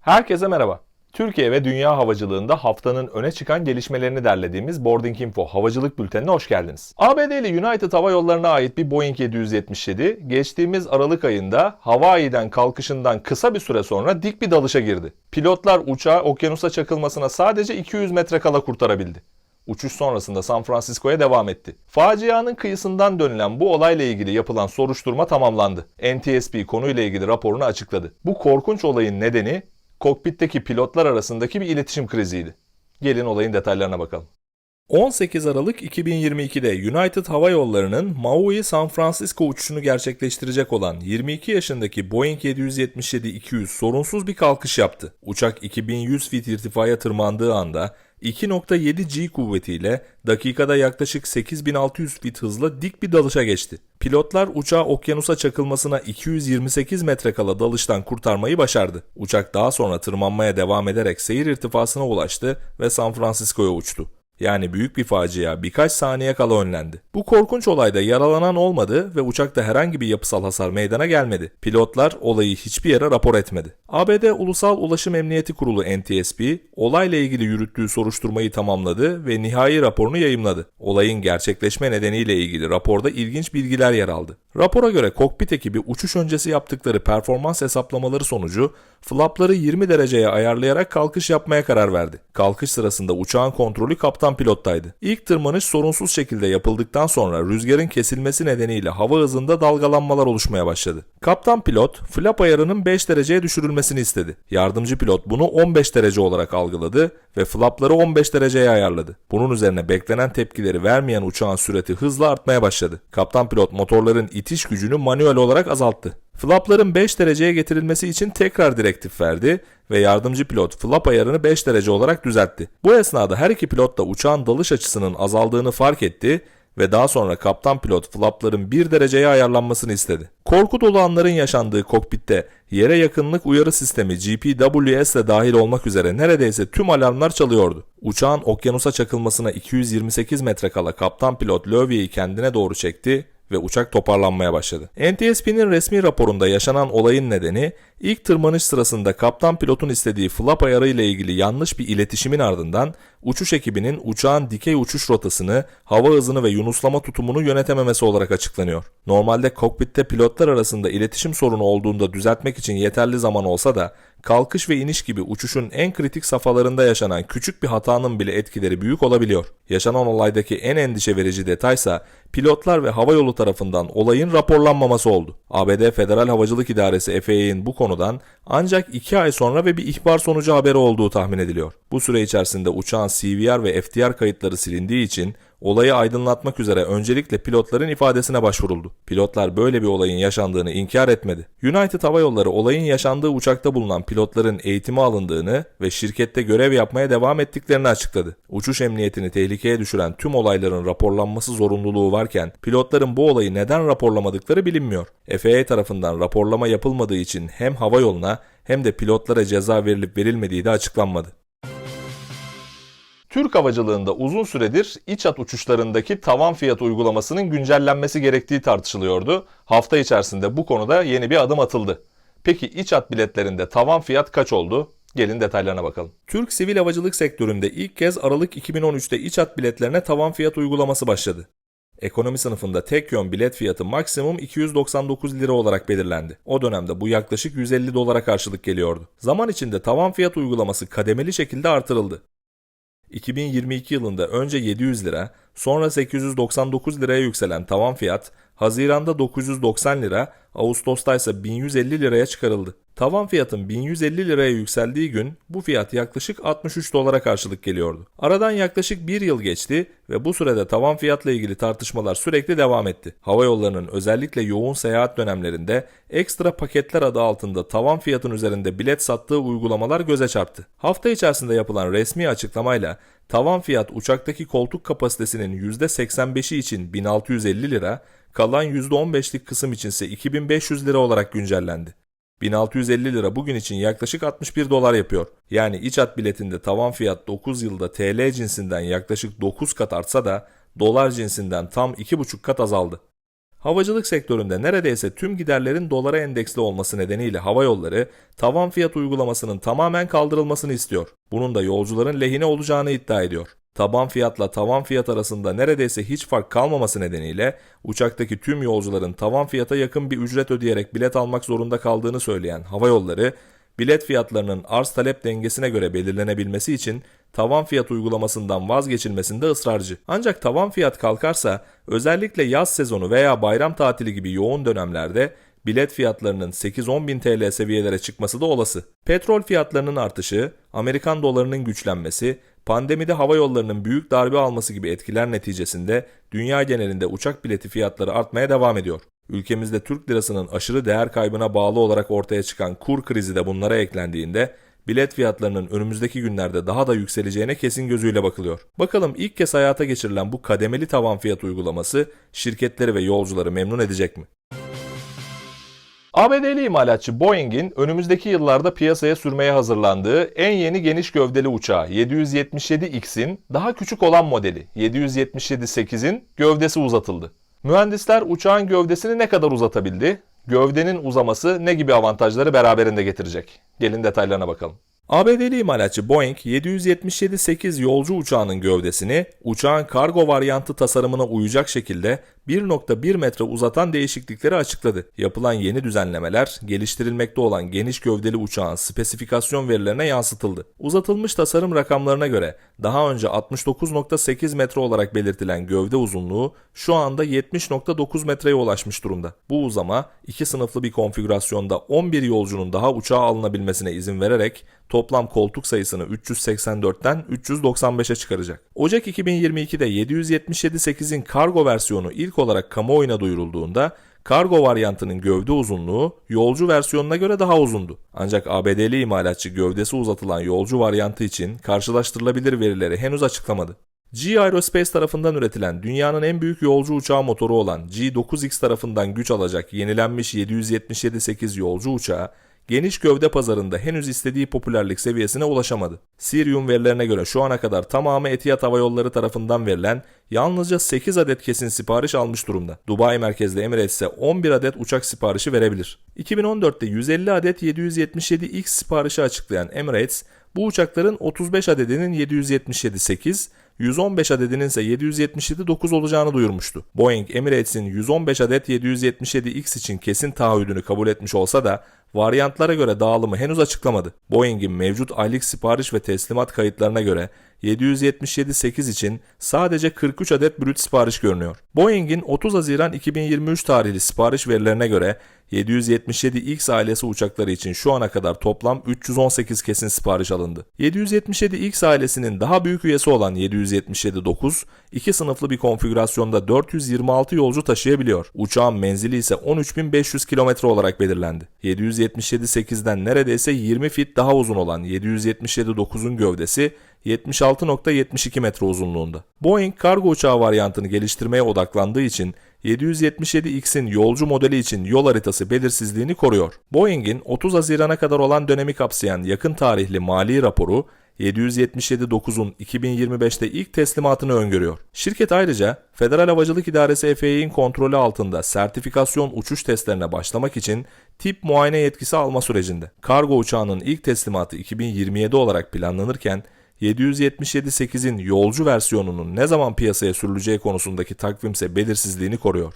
Herkese merhaba. Türkiye ve dünya havacılığında haftanın öne çıkan gelişmelerini derlediğimiz Boarding Info havacılık bültenine hoş geldiniz. ABD'li United Hava Yolları'na ait bir Boeing 777 geçtiğimiz Aralık ayında Hawaii'den kalkışından kısa bir süre sonra dik bir dalışa girdi. Pilotlar uçağı okyanusa çakılmasına sadece 200 metre kala kurtarabildi. Uçuş sonrasında San Francisco'ya devam etti. Facianın kıyısından dönülen bu olayla ilgili yapılan soruşturma tamamlandı. NTSB konuyla ilgili raporunu açıkladı. Bu korkunç olayın nedeni kokpitteki pilotlar arasındaki bir iletişim kriziydi. Gelin olayın detaylarına bakalım. 18 Aralık 2022'de United Hava Yolları'nın Maui San Francisco uçuşunu gerçekleştirecek olan 22 yaşındaki Boeing 777-200 sorunsuz bir kalkış yaptı. Uçak 2100 feet irtifaya tırmandığı anda 2.7 G kuvvetiyle dakikada yaklaşık 8600 feet hızla dik bir dalışa geçti. Pilotlar uçağı okyanusa çakılmasına 228 metre kala dalıştan kurtarmayı başardı. Uçak daha sonra tırmanmaya devam ederek seyir irtifasına ulaştı ve San Francisco'ya uçtu. Yani büyük bir facia birkaç saniye kala önlendi. Bu korkunç olayda yaralanan olmadı ve uçakta herhangi bir yapısal hasar meydana gelmedi. Pilotlar olayı hiçbir yere rapor etmedi. ABD Ulusal Ulaşım Emniyeti Kurulu NTSB olayla ilgili yürüttüğü soruşturmayı tamamladı ve nihai raporunu yayımladı. Olayın gerçekleşme nedeniyle ilgili raporda ilginç bilgiler yer aldı. Rapora göre kokpit ekibi uçuş öncesi yaptıkları performans hesaplamaları sonucu flapları 20 dereceye ayarlayarak kalkış yapmaya karar verdi. Kalkış sırasında uçağın kontrolü kaptan pilottaydı. İlk tırmanış sorunsuz şekilde yapıldıktan sonra rüzgarın kesilmesi nedeniyle hava hızında dalgalanmalar oluşmaya başladı. Kaptan pilot flap ayarının 5 dereceye düşürülmesini istedi. Yardımcı pilot bunu 15 derece olarak algıladı ve flapları 15 dereceye ayarladı. Bunun üzerine beklenen tepkileri vermeyen uçağın sürati hızla artmaya başladı. Kaptan pilot motorların itiş gücünü manuel olarak azalttı. Flapların 5 dereceye getirilmesi için tekrar direktif verdi ve yardımcı pilot flap ayarını 5 derece olarak düzeltti. Bu esnada her iki pilot da uçağın dalış açısının azaldığını fark etti ve daha sonra kaptan pilot flapların 1 dereceye ayarlanmasını istedi. Korku dolu anların yaşandığı kokpitte yere yakınlık uyarı sistemi GPWS de dahil olmak üzere neredeyse tüm alarmlar çalıyordu. Uçağın okyanusa çakılmasına 228 metre kala kaptan pilot lövyeyi kendine doğru çekti ve uçak toparlanmaya başladı. NTSB'nin resmi raporunda yaşanan olayın nedeni ilk tırmanış sırasında kaptan pilotun istediği flap ayarı ile ilgili yanlış bir iletişimin ardından uçuş ekibinin uçağın dikey uçuş rotasını, hava hızını ve yunuslama tutumunu yönetememesi olarak açıklanıyor. Normalde kokpitte pilotlar arasında iletişim sorunu olduğunda düzeltmek için yeterli zaman olsa da kalkış ve iniş gibi uçuşun en kritik safhalarında yaşanan küçük bir hatanın bile etkileri büyük olabiliyor. Yaşanan olaydaki en endişe verici detaysa pilotlar ve havayolu tarafından olayın raporlanmaması oldu. ABD Federal Havacılık İdaresi FAA'nin bu konudan ancak 2 ay sonra ve bir ihbar sonucu haberi olduğu tahmin ediliyor. Bu süre içerisinde uçağın CVR ve FTR kayıtları silindiği için olayı aydınlatmak üzere öncelikle pilotların ifadesine başvuruldu. Pilotlar böyle bir olayın yaşandığını inkar etmedi. United Hava Yolları olayın yaşandığı uçakta bulunan pilotların eğitimi alındığını ve şirkette görev yapmaya devam ettiklerini açıkladı. Uçuş emniyetini tehlikeye düşüren tüm olayların raporlanması zorunluluğu varken pilotların bu olayı neden raporlamadıkları bilinmiyor. FAA tarafından raporlama yapılmadığı için hem hava yoluna hem de pilotlara ceza verilip verilmediği de açıklanmadı. Türk havacılığında uzun süredir iç hat uçuşlarındaki tavan fiyat uygulamasının güncellenmesi gerektiği tartışılıyordu. Hafta içerisinde bu konuda yeni bir adım atıldı. Peki iç hat biletlerinde tavan fiyat kaç oldu? Gelin detaylarına bakalım. Türk sivil havacılık sektöründe ilk kez Aralık 2013'te iç hat biletlerine tavan fiyat uygulaması başladı. Ekonomi sınıfında tek yön bilet fiyatı maksimum 299 lira olarak belirlendi. O dönemde bu yaklaşık 150 dolara karşılık geliyordu. Zaman içinde tavan fiyat uygulaması kademeli şekilde artırıldı. 2022 yılında önce 700 lira, sonra 899 liraya yükselen tavan fiyat, Haziran'da 990 lira, Ağustos'ta ise 1150 liraya çıkarıldı. Tavan fiyatın 1150 liraya yükseldiği gün bu fiyat yaklaşık 63 dolara karşılık geliyordu. Aradan yaklaşık bir yıl geçti ve bu sürede tavan fiyatla ilgili tartışmalar sürekli devam etti. Hava yollarının özellikle yoğun seyahat dönemlerinde ekstra paketler adı altında tavan fiyatın üzerinde bilet sattığı uygulamalar göze çarptı. Hafta içerisinde yapılan resmi açıklamayla tavan fiyat uçaktaki koltuk kapasitesinin %85'i için 1650 lira, kalan %15'lik kısım içinse 2500 lira olarak güncellendi. 1650 lira bugün için yaklaşık 61 dolar yapıyor. Yani iç hat biletinde tavan fiyat 9 yılda TL cinsinden yaklaşık 9 kat artsa da dolar cinsinden tam 2,5 kat azaldı. Havacılık sektöründe neredeyse tüm giderlerin dolara endeksli olması nedeniyle hava yolları tavan fiyat uygulamasının tamamen kaldırılmasını istiyor. Bunun da yolcuların lehine olacağını iddia ediyor. Taban fiyatla tavan fiyat arasında neredeyse hiç fark kalmaması nedeniyle uçaktaki tüm yolcuların tavan fiyata yakın bir ücret ödeyerek bilet almak zorunda kaldığını söyleyen hava yolları, bilet fiyatlarının arz talep dengesine göre belirlenebilmesi için tavan fiyat uygulamasından vazgeçilmesinde ısrarcı. Ancak tavan fiyat kalkarsa özellikle yaz sezonu veya bayram tatili gibi yoğun dönemlerde bilet fiyatlarının 8-10 bin TL seviyelere çıkması da olası. Petrol fiyatlarının artışı, Amerikan dolarının güçlenmesi, pandemide hava yollarının büyük darbe alması gibi etkiler neticesinde dünya genelinde uçak bileti fiyatları artmaya devam ediyor. Ülkemizde Türk lirasının aşırı değer kaybına bağlı olarak ortaya çıkan kur krizi de bunlara eklendiğinde bilet fiyatlarının önümüzdeki günlerde daha da yükseleceğine kesin gözüyle bakılıyor. Bakalım ilk kez hayata geçirilen bu kademeli tavan fiyat uygulaması şirketleri ve yolcuları memnun edecek mi? ABD'li imalatçı Boeing'in önümüzdeki yıllarda piyasaya sürmeye hazırlandığı en yeni geniş gövdeli uçağı 777X'in daha küçük olan modeli 777-8'in gövdesi uzatıldı. Mühendisler uçağın gövdesini ne kadar uzatabildi? Gövdenin uzaması ne gibi avantajları beraberinde getirecek? Gelin detaylarına bakalım. ABD'li imalatçı Boeing 777-8 yolcu uçağının gövdesini uçağın kargo varyantı tasarımına uyacak şekilde 1.1 metre uzatan değişiklikleri açıkladı. Yapılan yeni düzenlemeler geliştirilmekte olan geniş gövdeli uçağın spesifikasyon verilerine yansıtıldı. Uzatılmış tasarım rakamlarına göre daha önce 69.8 metre olarak belirtilen gövde uzunluğu şu anda 70.9 metreye ulaşmış durumda. Bu uzama iki sınıflı bir konfigürasyonda 11 yolcunun daha uçağa alınabilmesine izin vererek toplam koltuk sayısını 384'ten 395'e çıkaracak. Ocak 2022'de 777-8'in kargo versiyonu ilk olarak kamuoyuna duyurulduğunda kargo varyantının gövde uzunluğu yolcu versiyonuna göre daha uzundu. Ancak ABD'li imalatçı gövdesi uzatılan yolcu varyantı için karşılaştırılabilir verileri henüz açıklamadı. G Aerospace tarafından üretilen dünyanın en büyük yolcu uçağı motoru olan G9X tarafından güç alacak yenilenmiş 777-8 yolcu uçağı geniş gövde pazarında henüz istediği popülerlik seviyesine ulaşamadı. Sirium verilerine göre şu ana kadar tamamı Etihad Hava Yolları tarafından verilen yalnızca 8 adet kesin sipariş almış durumda. Dubai merkezli Emirates ise 11 adet uçak siparişi verebilir. 2014'te 150 adet 777X siparişi açıklayan Emirates, bu uçakların 35 adedinin 777-8, 115 adedinin ise 777-9 olacağını duyurmuştu. Boeing, Emirates'in 115 adet 777X için kesin taahhüdünü kabul etmiş olsa da varyantlara göre dağılımı henüz açıklamadı. Boeing'in mevcut aylık sipariş ve teslimat kayıtlarına göre 777-8 için sadece 43 adet brüt sipariş görünüyor. Boeing'in 30 Haziran 2023 tarihli sipariş verilerine göre 777X ailesi uçakları için şu ana kadar toplam 318 kesin sipariş alındı. 777X ailesinin daha büyük üyesi olan 777-9, iki sınıflı bir konfigürasyonda 426 yolcu taşıyabiliyor. Uçağın menzili ise 13.500 kilometre olarak belirlendi. 777-8'den neredeyse 20 fit daha uzun olan 777-9'un gövdesi 76.72 metre uzunluğunda. Boeing kargo uçağı varyantını geliştirmeye odaklandığı için 777X'in yolcu modeli için yol haritası belirsizliğini koruyor. Boeing'in 30 Haziran'a kadar olan dönemi kapsayan yakın tarihli mali raporu 777-9'un 2025'te ilk teslimatını öngörüyor. Şirket ayrıca Federal Havacılık İdaresi FAA'nin kontrolü altında sertifikasyon uçuş testlerine başlamak için tip muayene yetkisi alma sürecinde. Kargo uçağının ilk teslimatı 2027 olarak planlanırken 777-8'in yolcu versiyonunun ne zaman piyasaya sürüleceği konusundaki takvimse belirsizliğini koruyor.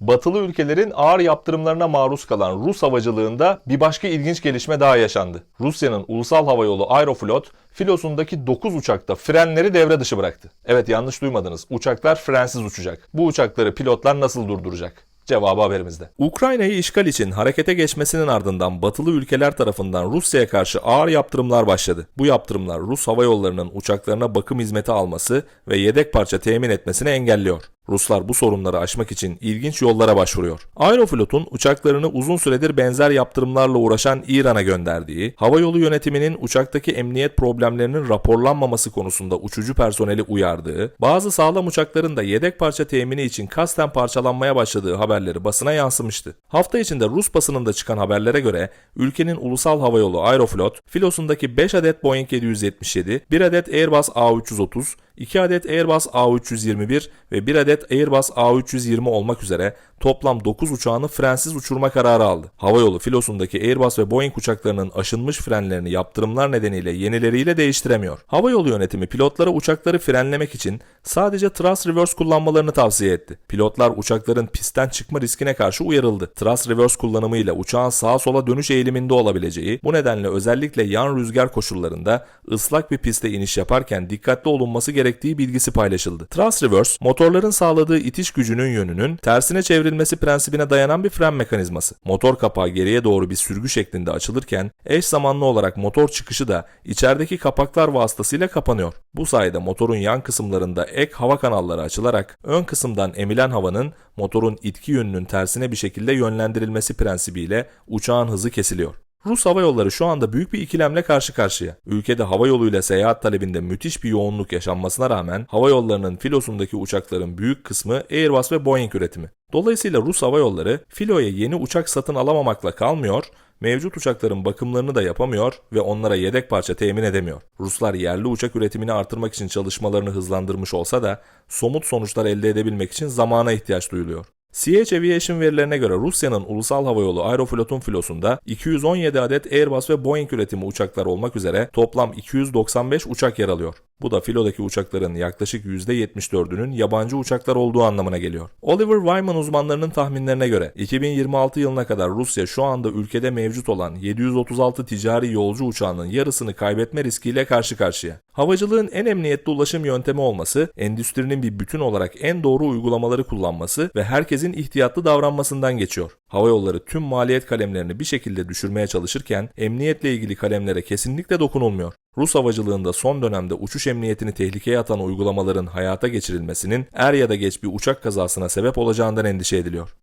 Batılı ülkelerin ağır yaptırımlarına maruz kalan Rus havacılığında bir başka ilginç gelişme daha yaşandı. Rusya'nın ulusal havayolu Aeroflot, filosundaki 9 uçakta frenleri devre dışı bıraktı. Evet yanlış duymadınız. Uçaklar frensiz uçacak. Bu uçakları pilotlar nasıl durduracak? Cevabı haberimizde. Ukrayna'yı işgal için harekete geçmesinin ardından batılı ülkeler tarafından Rusya'ya karşı ağır yaptırımlar başladı. Bu yaptırımlar Rus hava yollarının uçaklarına bakım hizmeti alması ve yedek parça temin etmesini engelliyor. Ruslar bu sorunları aşmak için ilginç yollara başvuruyor. Aeroflot'un uçaklarını uzun süredir benzer yaptırımlarla uğraşan İran'a gönderdiği, havayolu yönetiminin uçaktaki emniyet problemlerinin raporlanmaması konusunda uçucu personeli uyardığı, bazı sağlam uçakların da yedek parça temini için kasten parçalanmaya başladığı haberleri basına yansımıştı. Hafta içinde Rus basınında çıkan haberlere göre ülkenin ulusal havayolu Aeroflot, filosundaki 5 adet Boeing 777, 1 adet Airbus A330, 2 adet Airbus A321 ve 1 adet Airbus A320 olmak üzere toplam 9 uçağını frensiz uçurma kararı aldı. Havayolu filosundaki Airbus ve Boeing uçaklarının aşınmış frenlerini yaptırımlar nedeniyle yenileriyle değiştiremiyor. Havayolu yönetimi pilotlara uçakları frenlemek için sadece thrust reverse kullanmalarını tavsiye etti. Pilotlar uçakların pistten çıkma riskine karşı uyarıldı. Thrust reverse kullanımıyla uçağın sağa sola dönüş eğiliminde olabileceği, bu nedenle özellikle yan rüzgar koşullarında ıslak bir piste iniş yaparken dikkatli olunması gerektiği bilgisi paylaşıldı. Thrust reverse, motorların sağladığı itiş gücünün yönünün tersine çevrilmesi prensibine dayanan bir fren mekanizması. Motor kapağı geriye doğru bir sürgü şeklinde açılırken eş zamanlı olarak motor çıkışı da içerideki kapaklar vasıtasıyla kapanıyor. Bu sayede motorun yan kısımlarında ek hava kanalları açılarak ön kısımdan emilen havanın motorun itki yönünün tersine bir şekilde yönlendirilmesi prensibiyle uçağın hızı kesiliyor. Rus hava yolları şu anda büyük bir ikilemle karşı karşıya. Ülkede hava yoluyla seyahat talebinde müthiş bir yoğunluk yaşanmasına rağmen hava yollarının filosundaki uçakların büyük kısmı Airbus ve Boeing üretimi. Dolayısıyla Rus hava yolları filoya yeni uçak satın alamamakla kalmıyor, mevcut uçakların bakımlarını da yapamıyor ve onlara yedek parça temin edemiyor. Ruslar yerli uçak üretimini artırmak için çalışmalarını hızlandırmış olsa da somut sonuçlar elde edebilmek için zamana ihtiyaç duyuluyor. CH Aviation verilerine göre Rusya'nın ulusal havayolu Aeroflot'un filosunda 217 adet Airbus ve Boeing üretimi uçaklar olmak üzere toplam 295 uçak yer alıyor. Bu da filodaki uçakların yaklaşık %74'ünün yabancı uçaklar olduğu anlamına geliyor. Oliver Wyman uzmanlarının tahminlerine göre 2026 yılına kadar Rusya şu anda ülkede mevcut olan 736 ticari yolcu uçağının yarısını kaybetme riskiyle karşı karşıya. Havacılığın en emniyetli ulaşım yöntemi olması, endüstrinin bir bütün olarak en doğru uygulamaları kullanması ve herkesin ihtiyatlı davranmasından geçiyor. Hava yolları tüm maliyet kalemlerini bir şekilde düşürmeye çalışırken emniyetle ilgili kalemlere kesinlikle dokunulmuyor. Rus havacılığında son dönemde uçuş emniyetini tehlikeye atan uygulamaların hayata geçirilmesinin er ya da geç bir uçak kazasına sebep olacağından endişe ediliyor.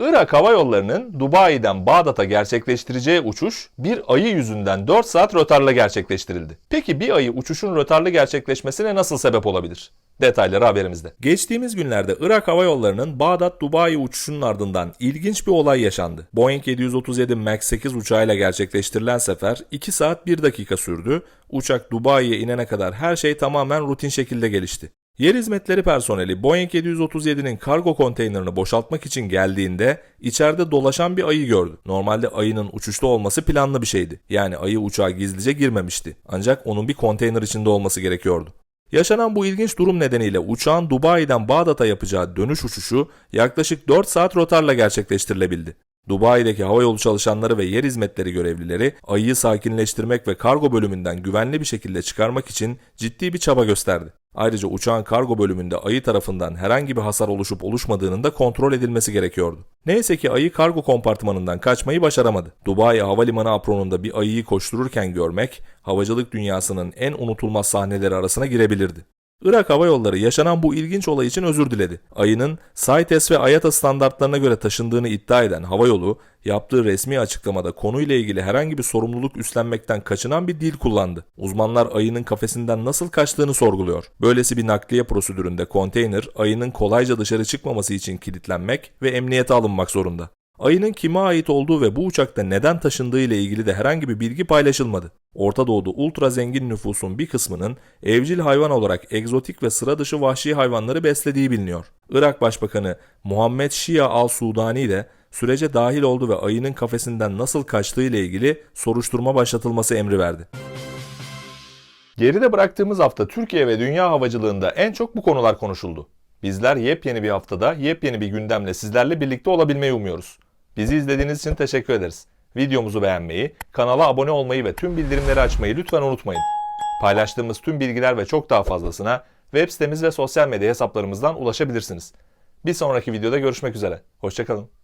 Irak Hava Yolları'nın Dubai'den Bağdat'a gerçekleştireceği uçuş bir ayı yüzünden 4 saat rötarla gerçekleştirildi. Peki bir ayı uçuşun rötarlı gerçekleşmesine nasıl sebep olabilir? Detayları haberimizde. Geçtiğimiz günlerde Irak Hava Yolları'nın Bağdat-Dubai uçuşunun ardından ilginç bir olay yaşandı. Boeing 737 MAX 8 uçağıyla gerçekleştirilen sefer 2 saat 1 dakika sürdü. Uçak Dubai'ye inene kadar her şey tamamen rutin şekilde gelişti. Yer hizmetleri personeli Boeing 737'nin kargo konteynerini boşaltmak için geldiğinde içeride dolaşan bir ayı gördü. Normalde ayının uçuşta olması planlı bir şeydi. Yani ayı uçağa gizlice girmemişti. Ancak onun bir konteyner içinde olması gerekiyordu. Yaşanan bu ilginç durum nedeniyle uçağın Dubai'den Bağdat'a yapacağı dönüş uçuşu yaklaşık 4 saat rotarla gerçekleştirilebildi. Dubai'deki havayolu çalışanları ve yer hizmetleri görevlileri ayıyı sakinleştirmek ve kargo bölümünden güvenli bir şekilde çıkarmak için ciddi bir çaba gösterdi. Ayrıca uçağın kargo bölümünde ayı tarafından herhangi bir hasar oluşup oluşmadığının da kontrol edilmesi gerekiyordu. Neyse ki ayı kargo kompartmanından kaçmayı başaramadı. Dubai Havalimanı apronunda bir ayıyı koştururken görmek, havacılık dünyasının en unutulmaz sahneleri arasına girebilirdi. Irak Hava Yolları yaşanan bu ilginç olay için özür diledi. Ayının CITES ve IATA standartlarına göre taşındığını iddia eden havayolu, yaptığı resmi açıklamada konuyla ilgili herhangi bir sorumluluk üstlenmekten kaçınan bir dil kullandı. Uzmanlar ayının kafesinden nasıl kaçtığını sorguluyor. Böylesi bir nakliye prosedüründe konteyner ayının kolayca dışarı çıkmaması için kilitlenmek ve emniyete alınmak zorunda. Ayının kime ait olduğu ve bu uçakta neden taşındığı ile ilgili de herhangi bir bilgi paylaşılmadı. Orta Doğu'da ultra zengin nüfusun bir kısmının evcil hayvan olarak egzotik ve sıra dışı vahşi hayvanları beslediği biliniyor. Irak Başbakanı Muhammed Şia al-Sudani de sürece dahil oldu ve ayının kafesinden nasıl kaçtığı ile ilgili soruşturma başlatılması emri verdi. Geride bıraktığımız hafta Türkiye ve dünya havacılığında en çok bu konular konuşuldu. Bizler yepyeni bir haftada yepyeni bir gündemle sizlerle birlikte olabilmeyi umuyoruz. Bizi izlediğiniz için teşekkür ederiz. Videomuzu beğenmeyi, kanala abone olmayı ve tüm bildirimleri açmayı lütfen unutmayın. Paylaştığımız tüm bilgiler ve çok daha fazlasına web sitemiz ve sosyal medya hesaplarımızdan ulaşabilirsiniz. Bir sonraki videoda görüşmek üzere. Hoşçakalın.